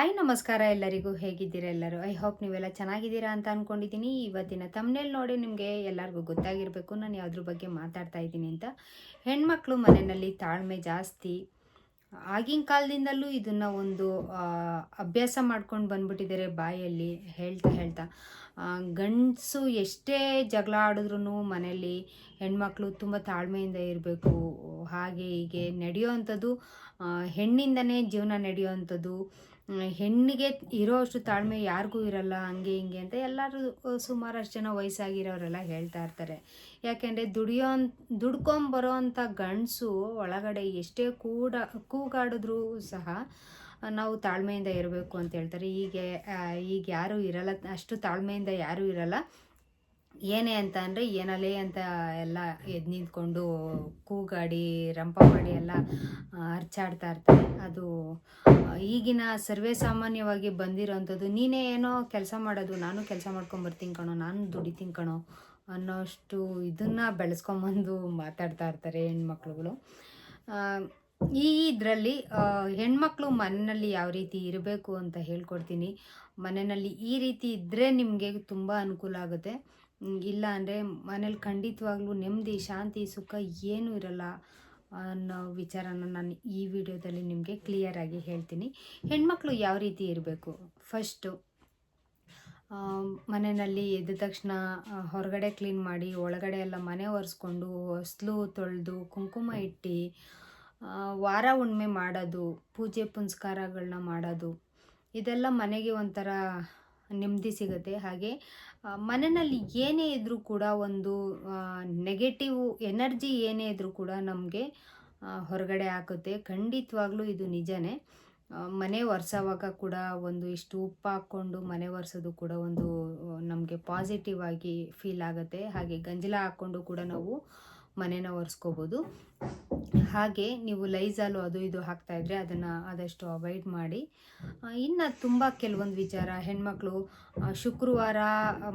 Hi ನಮಸ್ಕಾರ ಎಲ್ಲರಿಗೂ. ಹೇಗಿದ್ದೀರಾ ಎಲ್ಲರೂ? ಐ ಹೋಪ್ ನೀವೆಲ್ಲ ಚೆನ್ನಾಗಿದ್ದೀರಾ ಅಂತ ಅಂದ್ಕೊಂಡಿದ್ದೀನಿ ಇವತ್ತಿನ ತಮ್ಮನೇಲಿ ನೋಡಿ ನಿಮಗೆ ಎಲ್ಲರಿಗೂ ಗೊತ್ತಾಗಿರಬೇಕು. ನಾನು ಯಾವುದ್ರ ಬಗ್ಗೆ ಮಾತಾಡ್ತಾ ಇದ್ದೀನಿ ಅಂತ. ಹೆಣ್ಮಕ್ಳು ಮನೆಯಲ್ಲಿ ತಾಳ್ಮೆ ಜಾಸ್ತಿ. ಆಗಿನ ಕಾಲದಿಂದಲೂ ಇದನ್ನು ಒಂದು ಅಭ್ಯಾಸ ಮಾಡ್ಕೊಂಡು ಬಂದ್ಬಿಟ್ಟಿದ್ದಾರೆ ಬಾಯಲ್ಲಿ. ಹೇಳ್ತಾ ಹೇಳ್ತಾ. ಗಂಡಸು ಎಷ್ಟೇ ಜಗಳ ಆಡಿದ್ರೂ ಮನೆಯಲ್ಲಿ ಹೆಣ್ಮಕ್ಳು ತುಂಬ ತಾಳ್ಮೆಯಿಂದ ಇರಬೇಕು. ಹಾಗೆ ಹೀಗೆ ನಡೆಯೋ ಅಂಥದ್ದು ಹೆಣ್ಣಿಂದನೇ ಜೀವನ ನಡೆಯೋವಂಥದ್ದು. ಮ್, ಹೆಣ್ಣಿಗೆ ಇರೋ ಅಷ್ಟು ತಾಳ್ಮೆ ಯಾರಿಗೂ ಇರಲ್ಲ, ಹಂಗೆ ಹಿಂಗೆ ಅಂತ ಎಲ್ಲರೂ ಸುಮಾರಷ್ಟು ಜನ ವಯಸ್ಸಾಗಿರೋರೆಲ್ಲ ಹೇಳ್ತಾ ಇರ್ತಾರೆ. ಯಾಕೆಂದರೆ ದುಡಿಯೋ ದುಡ್ಕೊಂಬರೋ ಅಂಥ ಗಂಡಸು ಒಳಗಡೆ ಎಷ್ಟೇ ಕೂಡ, ಕೂಗಾಡಿದ್ರೂ ಸಹ ನಾವು ತಾಳ್ಮೆಯಿಂದ ಇರಬೇಕು ಅಂತ ಹೇಳ್ತಾರೆ. ಈಗ ಈಗ ಯಾರೂ ಇರಲ್ಲ, ಅಷ್ಟು ತಾಳ್ಮೆಯಿಂದ ಯಾರೂ ಇರಲ್ಲ. ಏನೇ ಅಂತ ಅಂದರೆ ಏನಲೇ ಅಂತ ಎಲ್ಲ ಎದ್ದು ನಿಂತ್ಕೊಂಡು ಕೂಗಾಡಿ, ರಂಪ ಮಾಡಿ ಎಲ್ಲ ಅರ್ಚಾಡ್ತಾ ಇರ್ತಾರೆ. ಅದು ಈಗಿನ ಸರ್ವೇ ಸಾಮಾನ್ಯವಾಗಿ ಬಂದಿರೋವಂಥದ್ದು ನೀನೇ ಏನೋ ಕೆಲಸ ಮಾಡೋದು, ನಾನು ಕೆಲಸ ಮಾಡ್ಕೊಂಬರ್ತೀನಿ ಕಣೋ, ನಾನು ದುಡಿತೀನಿ ಕಣೋ ಅನ್ನೋಷ್ಟು ಇದನ್ನು ಬೆಳೆಸ್ಕೊಂಬಂದು ಮಾತಾಡ್ತಾ ಇರ್ತಾರೆ ಹೆಣ್ಮಕ್ಳುಗಳು. ಈ ಇದರಲ್ಲಿ ಹೆಣ್ಮಕ್ಳು ಮನೆಯಲ್ಲಿ ಯಾವ ರೀತಿ ಇರಬೇಕು ಅಂತ ಹೇಳ್ಕೊಡ್ತೀನಿ. ಮನೆಯಲ್ಲಿ ಈ ರೀತಿ ಇದ್ದರೆ ನಿಮಗೆ ತುಂಬ ಅನುಕೂಲ ಆಗುತ್ತೆ. ಇಲ್ಲ ಅಂದರೆ ಮನೇಲಿ ಖಂಡಿತವಾಗ್ಲೂ ನೆಮ್ಮದಿ, ಶಾಂತಿ, ಸುಖ ಏನೂ ಇರಲ್ಲ ಅನ್ನೋ ವಿಚಾರನ ನಾನು ಈ ವಿಡಿಯೋದಲ್ಲಿ ನಿಮಗೆ ಕ್ಲಿಯರಾಗಿ ಹೇಳ್ತೀನಿ. ಹೆಣ್ಮಕ್ಳು ಯಾವ ರೀತಿ ಇರಬೇಕು? ಫಸ್ಟು ಮನೆಯಲ್ಲಿ ಎದ್ದ ತಕ್ಷಣ ಹೊರಗಡೆ ಕ್ಲೀನ್ ಮಾಡಿ, ಒಳಗಡೆ ಎಲ್ಲ ಮನೆ ಒರೆಸ್ಕೊಂಡು, ಹೊಸ್ಲು ತೊಳೆದು, ಕುಂಕುಮ ಇಟ್ಟು ವಾರ ಹುಣ್ಮೆ ಮಾಡೋದು, ಪೂಜೆ ಪುನಸ್ಕಾರಗಳನ್ನ ಮಾಡೋದು, ಇದೆಲ್ಲ ಮನೆಗೆ ಒಂಥರ ನೆಮ್ಮದಿ ಸಿಗುತ್ತೆ. ಹಾಗೆ ಮನೆಯಲ್ಲಿ ಏನೇ ಇದ್ದರೂ ಕೂಡ ಒಂದು ನೆಗೆಟಿವ್ ಎನರ್ಜಿ ಏನೇ ಇದ್ದರೂ ಕೂಡ ನಮಗೆ ಹೊರಗಡೆ ಹಾಕುತ್ತೆ. ಖಂಡಿತವಾಗ್ಲೂ ಇದು ನಿಜನೇ. ಮನೆ ಒರೆಸೋವಾಗ ಕೂಡ ಒಂದು ಇಷ್ಟು ಉಪ್ಪು ಹಾಕ್ಕೊಂಡು ಮನೆ ಒರೆಸೋದು ಕೂಡ ಒಂದು ನಮಗೆ ಪಾಸಿಟಿವ್ ಆಗಿ ಫೀಲ್ ಆಗುತ್ತೆ. ಹಾಗೆ ಗಂಜಲ ಹಾಕ್ಕೊಂಡು ಕೂಡ ನಾವು ಮನೇನ ಒರೆಸ್ಕೋಬೋದು. ಹಾಗೆ ನೀವು ಲೈಝಾಲು ಅದು ಇದು ಹಾಕ್ತಾ ಇದ್ರೆ ಅದನ್ನು ಆದಷ್ಟು ಅವಾಯ್ಡ್ ಮಾಡಿ. ಇನ್ನು ತುಂಬ ಕೆಲವೊಂದು ವಿಚಾರ. ಹೆಣ್ಮಕ್ಳು ಶುಕ್ರವಾರ,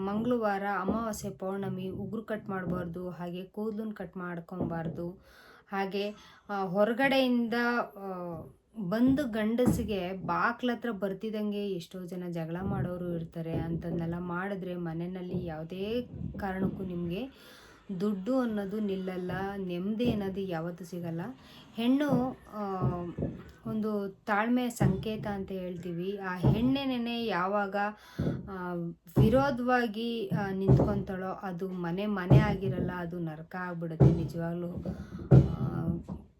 ಮಂಗಳವಾರ ಅಮಾವಾಸ್ಯೆ ಪೌರ್ಣಮಿ ಉಗುರು ಕಟ್ ಮಾಡಬಾರ್ದು, ಹಾಗೆ ಕೂದಲನ್ನ ಕಟ್ ಮಾಡ್ಕೊಬಾರ್ದು ಹಾಗೆ ಹೊರಗಡೆಯಿಂದ ಬಂದು ಗಂಡಸಿಗೆ ಬಾಕ್ಲ ಹತ್ರ ಬರ್ತಿದ್ದಂಗೆ ಎಷ್ಟೋ ಜನ ಜಗಳ ಮಾಡೋರು ಇರ್ತಾರೆ. ಅಂಥದ್ದನ್ನೆಲ್ಲ ಮಾಡಿದ್ರೆ ಮನೆಯಲ್ಲಿ ಯಾವುದೇ ಕಾರಣಕ್ಕೂ ನಿಮಗೆ ದುಡ್ಡು ಅನ್ನೋದು ನಿಲ್ಲಲ್ಲ, ನೆಮ್ಮದಿ ಅನ್ನೋದು ಯಾವತ್ತೂ ಸಿಗಲ್ಲ. ಹೆಣ್ಣು ಒಂದು ತಾಳ್ಮೆ, ಸಂಕೇತ ಅಂತ ಹೇಳ್ತೀವಿ. ಆ ಹೆಣ್ಣೆನೇ ಯಾವಾಗ ವಿರೋಧವಾಗಿ ನಿಂತ್ಕೊತಾಳೋ ಅದು ಮನೆ ಮನೆ ಆಗಿರಲ್ಲ, ಅದು ನರಕ ಆಗ್ಬಿಡುತ್ತೆ ನಿಜವಾಗ್ಲೂ.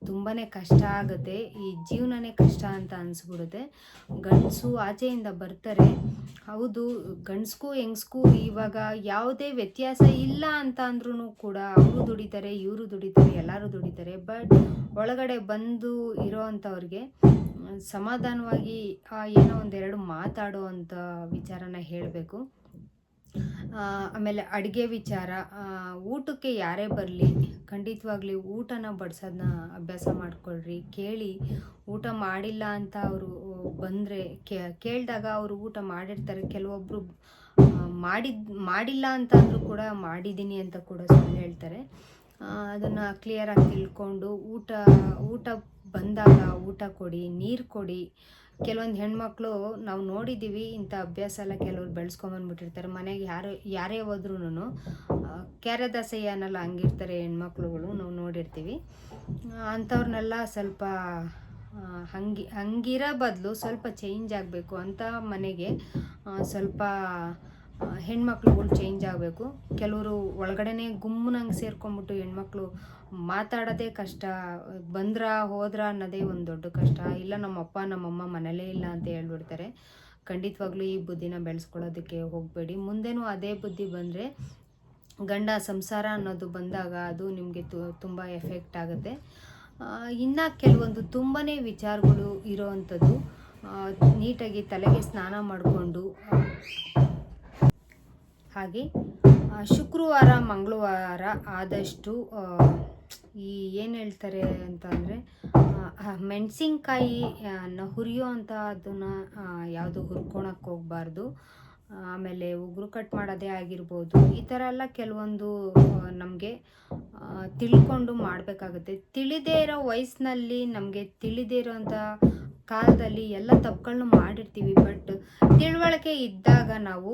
ತುಂಬಾ ಕಷ್ಟ ಆಗುತ್ತೆ. ಈ ಜೀವನನೇ ಕಷ್ಟ ಅಂತ ಅನಿಸ್ಬಿಡುತ್ತೆ. ಗಂಡಸು ಆಚೆಯಿಂದ ಬರ್ತಾರೆ. ಹೌದು, ಗಂಡಸ್ಗೂ ಹೆಂಗಸ್ಗೂ ಇವಾಗ ಯಾವುದೇ ವ್ಯತ್ಯಾಸ ಇಲ್ಲ ಅಂತ ಅಂದ್ರೂ ಕೂಡ ಅವರು ದುಡಿತಾರೆ, ಇವರು ದುಡಿತಾರೆ, ಎಲ್ಲರೂ ದುಡಿತಾರೆ. ಬಟ್ ಒಳಗಡೆ ಬಂದು ಇರೋ ಅಂಥವ್ರಿಗೆ ಸಮಾಧಾನವಾಗಿ ಏನೋ ಒಂದೆರಡು ಮಾತಾಡೋ ಅಂಥ ವಿಚಾರನ ಹೇಳಬೇಕು. ಆಮೇಲೆ ಅಡುಗೆ ವಿಚಾರ ಊಟಕ್ಕೆ ಯಾರೇ ಬರಲಿ, ಖಂಡಿತವಾಗ್ಲಿ ಊಟನ ಬಡ್ಸೋದನ್ನ ಅಭ್ಯಾಸ ಮಾಡ್ಕೊಳ್ರಿ, ಕೇಳಿ ಊಟ ಮಾಡಿಲ್ಲ ಅಂತ ಅವರು ಬಂದರೆ ಕೇಳಿದಾಗ ಅವರು ಊಟ ಮಾಡಿರ್ತಾರೆ. ಕೆಲವೊಬ್ಬರು ಮಾಡಿದ್, ಮಾಡಿಲ್ಲ ಅಂತ ಅಂದರೂ ಕೂಡ ಮಾಡಿದ್ದೀನಿ ಅಂತ ಕೂಡ ಸುಮ್ಮನೆ ಹೇಳ್ತಾರೆ. ಅದನ್ನು ಕ್ಲಿಯರಾಗಿ ತಿಳ್ಕೊಂಡು ಊಟ ಊಟ ಬಂದಾಗ ಊಟ ಕೊಡಿ, ನೀರು ಕೊಡಿ. ಕೆಲವೊಂದು ಹೆಣ್ಮಕ್ಳು ನಾವು ನೋಡಿದ್ದೀವಿ ಇಂಥ ಅಭ್ಯಾಸ ಎಲ್ಲ ಕೆಲವ್ರು ಬೆಳೆಸ್ಕೊಂಬಂದ್ಬಿಟ್ಟಿರ್ತಾರೆ ಮನೆಗೆ ಯಾರು, ಯಾರೇ ಹೋದ್ರೂ ಕ್ಯಾರದಾಸಯ್ಯ ಅನ್ನಲ್ಲ ಹಂಗಿರ್ತಾರೆ ಹೆಣ್ಮಕ್ಳುಗಳು ನಾವು ನೋಡಿರ್ತೀವಿ. ಅಂಥವ್ರನ್ನೆಲ್ಲ ಸ್ವಲ್ಪ ಹಂಗಿ, ಹಂಗಿರೋ ಬದಲು ಸ್ವಲ್ಪ ಚೇಂಜ್ ಆಗಬೇಕು ಅಂತ ಮನೆಗೆ ಸ್ವಲ್ಪ ಹೆಣ್ಮಕ್ಳುಗಳು ಚೇಂಜ್ ಆಗಬೇಕು. ಕೆಲವರು ಒಳಗಡೆನೇ ಗುಮ್ಮನಂಗೆ ಸೇರ್ಕೊಂಡ್ಬಿಟ್ಟು ಹೆಣ್ಮಕ್ಳು ಮಾತಾಡೋದೇ ಕಷ್ಟ, ಬಂದ್ರ ಹೋದ್ರ ಅನ್ನೋದೇ ಒಂದು ದೊಡ್ಡ ಕಷ್ಟ. ಇಲ್ಲ ನಮ್ಮಪ್ಪ, ನಮ್ಮಮ್ಮ ಮನೇಲೇ ಇಲ್ಲ ಅಂತ ಹೇಳ್ಬಿಡ್ತಾರೆ. ಖಂಡಿತವಾಗ್ಲೂ ಈ ಬುದ್ಧಿನ ಬೆಳೆಸ್ಕೊಳ್ಳೋದಕ್ಕೆ ಹೋಗಬೇಡಿ. ಮುಂದೆನೂ ಅದೇ ಬುದ್ಧಿ ಬಂದರೆ ಗಂಡ ಸಂಸಾರ ಅನ್ನೋದು ಬಂದಾಗ ಅದು ನಿಮಗೆ ತುಂಬ ಎಫೆಕ್ಟ್ ಆಗುತ್ತೆ. ಇನ್ನು ಕೆಲವೊಂದು ತುಂಬಾ ವಿಚಾರಗಳು ಇರೋವಂಥದ್ದು. ನೀಟಾಗಿ ತಲೆಗೆ ಸ್ನಾನ ಮಾಡಿಕೊಂಡು ಹಾಗೆ ಶುಕ್ರವಾರ, ಮಂಗಳವಾರ ಆದಷ್ಟು ಈ ಏನು ಹೇಳ್ತಾರೆ ಅಂತ ಅಂದರೆ ಮೆಣಸಿನ್ಕಾಯಿ ಹುರಿಯೋ ಅಂತ ಅದನ್ನು ಯಾವುದು ಹುರ್ಕೊಳಕ್ಕೆ ಹೋಗಬಾರ್ದು. ಆಮೇಲೆ ಉಗುರು ಕಟ್ ಮಾಡೋದೇ ಆಗಿರ್ಬೋದು, ಈ ಥರ ಎಲ್ಲ ಕೆಲವೊಂದು ನಮಗೆ ತಿಳ್ಕೊಂಡು ಮಾಡಬೇಕಾಗುತ್ತೆ. ತಿಳಿದೇ ಇರೋ ವಯಸ್ಸಿನಲ್ಲಿ ನಮಗೆ ತಿಳಿದೇ ಇರೋಂಥ ಕಾಲದಲ್ಲಿ ಎಲ್ಲ ತಪ್ಪುಗಳನ್ನು ಮಾಡಿರ್ತೀವಿ ಬಟ್ ತಿಳುವಳಿಕೆ ಇದ್ದಾಗ ನಾವು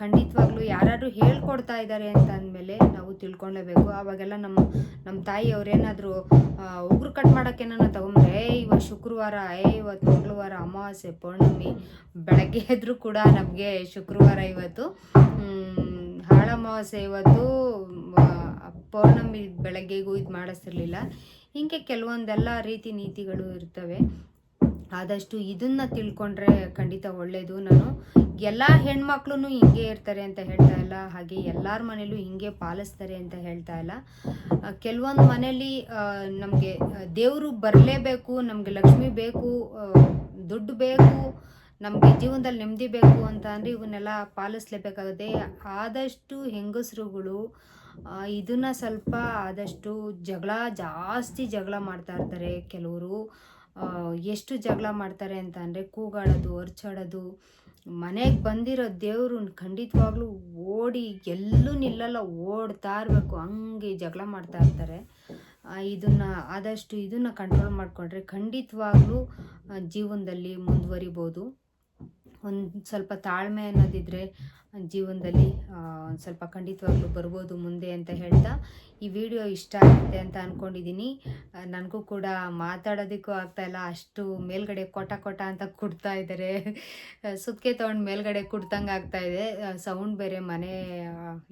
ಖಂಡಿತವಾಗ್ಲೂ ಯಾರಾದ್ರೂ ಹೇಳ್ಕೊಡ್ತಾ ಇದ್ದಾರೆ ಅಂತ ಅಂದಮೇಲೆ ನಾವು ತಿಳ್ಕೊಳ್ಳೇಬೇಕು ಅವಾಗೆಲ್ಲ ನಮ್ಮ ನಮ್ಮ ತಾಯಿ ಅವರೇನಾದರೂ ಉಗುರು ಕಟ್ ಮಾಡೋಕ್ಕೇನ ತಗೊಂಡ್ರೆ ಏ ಇವತ್ತು ಶುಕ್ರವಾರ ಏ ಇವತ್ತು ಮಂಗಳವಾರ, ಅಮಾವಾಸ್ಯೆ, ಪೌರ್ಣಮಿ, ಬೆಳಗ್ಗೆ ಎದ್ರೂ ಕೂಡ ನಮಗೆ ಶುಕ್ರವಾರ ಇವತ್ತು ಹಾಳ ಅಮಾವಾಸ್ಯೆ ಇವತ್ತು ಪೌರ್ಣಮಿ ಬೆಳಗ್ಗೆಗೂ ಇದು ಮಾಡಿಸ್ತಿರ್ಲಿಲ್ಲ. ಹೀಗೆ ಕೆಲವೊಂದೆಲ್ಲ ರೀತಿ ನೀತಿಗಳು ಇರ್ತವೆ. ಆದಷ್ಟು ಇದನ್ನ ತಿಳ್ಕೊಂಡ್ರೆ ಖಂಡಿತ ಒಳ್ಳೆಯದು ನಾನು ಎಲ್ಲ ಹೆಣ್ಮಕ್ಳು ಹಿಂಗೆ ಇರ್ತಾರೆ ಅಂತ ಹೇಳ್ತಾ ಇಲ್ಲ. ಹಾಗೆ ಎಲ್ಲರ ಮನೇಲೂ ಹಿಂಗೆ ಪಾಲಿಸ್ತಾರೆ ಅಂತ ಹೇಳ್ತಾ ಇಲ್ಲ. ಕೆಲವೊಂದು ಮನೇಲಿ ನಮಗೆ ದೇವರು ಬರಲೇಬೇಕು, ನಮಗೆ ಲಕ್ಷ್ಮಿ ಬೇಕು ದುಡ್ಡು ಬೇಕು, ನಮಗೆ ಜೀವನದಲ್ಲಿ ನೆಮ್ಮದಿ ಬೇಕು ಅಂತ ಅಂದರೆ ಇವನ್ನೆಲ್ಲ ಪಾಲಿಸ್ಲೇಬೇಕಾಗುತ್ತೆ. ಆದಷ್ಟು ಹೆಂಗಸರುಗಳು ಇದನ್ನು ಸ್ವಲ್ಪ ಆದಷ್ಟು ಜಗಳ, ಜಾಸ್ತಿ ಜಗಳ ಮಾಡ್ತಾ ಇರ್ತಾರೆ ಕೆಲವರು. ಎಷ್ಟು ಜಗಳ ಮಾಡ್ತಾರೆ ಅಂತ ಅಂದರೆ ಕೂಗಾಡೋದು ಅರ್ಚಾಡೋದು ಮನೆಗೆ ಬಂದಿರೋ ದೇವರು ಖಂಡಿತವಾಗ್ಲೂ ಓಡಿ ಎಲ್ಲೂ ನಿಲ್ಲಲ್ಲ, ಓಡ್ತಾ ಇರಬೇಕು, ಹಂಗೆ ಜಗಳ ಮಾಡ್ತಾ ಇರ್ತಾರೆ. ಇದನ್ನು, ಆದಷ್ಟು ಇದನ್ನು ಕಂಟ್ರೋಲ್ ಮಾಡಿಕೊಂಡ್ರೆ ಖಂಡಿತವಾಗ್ಲೂ ಜೀವನದಲ್ಲಿ ಮುಂದುವರಿಬೋದು. ಒಂದು ಸ್ವಲ್ಪ ತಾಳ್ಮೆ ಅನ್ನೋದಿದ್ರೆ ಜೀವನದಲ್ಲಿ ಒಂದು ಸ್ವಲ್ಪ ಖಂಡಿತವಾಗ್ಲೂ ಬರ್ಬೋದು ಮುಂದೆ ಅಂತ ಹೇಳ್ತಾ ಈ ವಿಡಿಯೋ ಇಷ್ಟ ಆಗುತ್ತೆ ಅಂತ ಅಂದ್ಕೊಂಡಿದ್ದೀನಿ ನನಗೂ ಕೂಡ ಮಾತಾಡೋದಕ್ಕೂ ಆಗ್ತಾಯಿಲ್ಲ ಅಷ್ಟು ಮೇಲ್ಗಡೆ ಕೊಟ ಕೊಟ ಅಂತ ಕುಡ್ತಾ ಇದ್ದಾರೆ ಸುಕ್ಕೆ ತೊಗೊಂಡು ಮೇಲ್ಗಡೆ ಕುಡ್ತಂಗೆ ಆಗ್ತಾ ಇದೆ. ಸೌಂಡ್ ಬೇರೆ ಮನೆ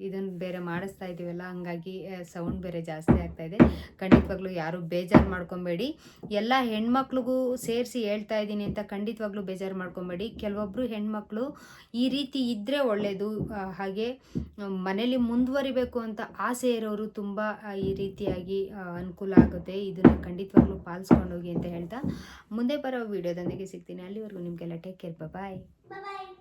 ಇದನ್ನು ಬೇರೆ ಮಾಡಿಸ್ತಾ ಇದ್ದೀವಲ್ಲ ಹಂಗಾಗಿ ಸೌಂಡ್ ಬೇರೆ ಜಾಸ್ತಿ ಆಗ್ತಾ ಇದೆ. ಖಂಡಿತವಾಗ್ಲೂ ಯಾರು ಬೇಜಾರು ಮಾಡ್ಕೊಬೇಡಿ. ಎಲ್ಲ ಹೆಣ್ಮಕ್ಳಿಗೂ ಸೇರಿಸಿ ಹೇಳ್ತಾ ಇದ್ದೀನಿ ಅಂತ ಖಂಡಿತವಾಗ್ಲೂ ಬೇಜಾರು ಮಾಡ್ಕೊಬೇಡಿ. ಕೆಲವೊಬ್ಬರು ಹೆಣ್ಮಕ್ಳು ಈ ರೀತಿ ಇದ್ದರೆ ಒಳ್ಳೆಯದು ಆ, ಹಾಗೆ ಮನೇಲಿ ಮುಂದುವರಿಬೇಕು ಅಂತ ಆಸೆ ಇರೋರು ತುಂಬ ಈ ರೀತಿಯಾಗಿ ಅನುಕೂಲ ಆಗುತ್ತೆ. ಇದನ್ನು ಖಂಡಿತವಾಗ್ಲೂ ಪಾಲಿಸ್ಕೊಂಡೋಗಿ ಅಂತ ಹೇಳ್ತಾ ಮುಂದೆ ಬರೋ ವಿಡಿಯೋದೊಂದಿಗೆ ಸಿಗ್ತೀನಿ. ಅಲ್ಲಿವರೆಗೂ ನಿಮಗೆಲ್ಲ ಟೇಕ್ ಕೇರ್ ಬಾಯ್.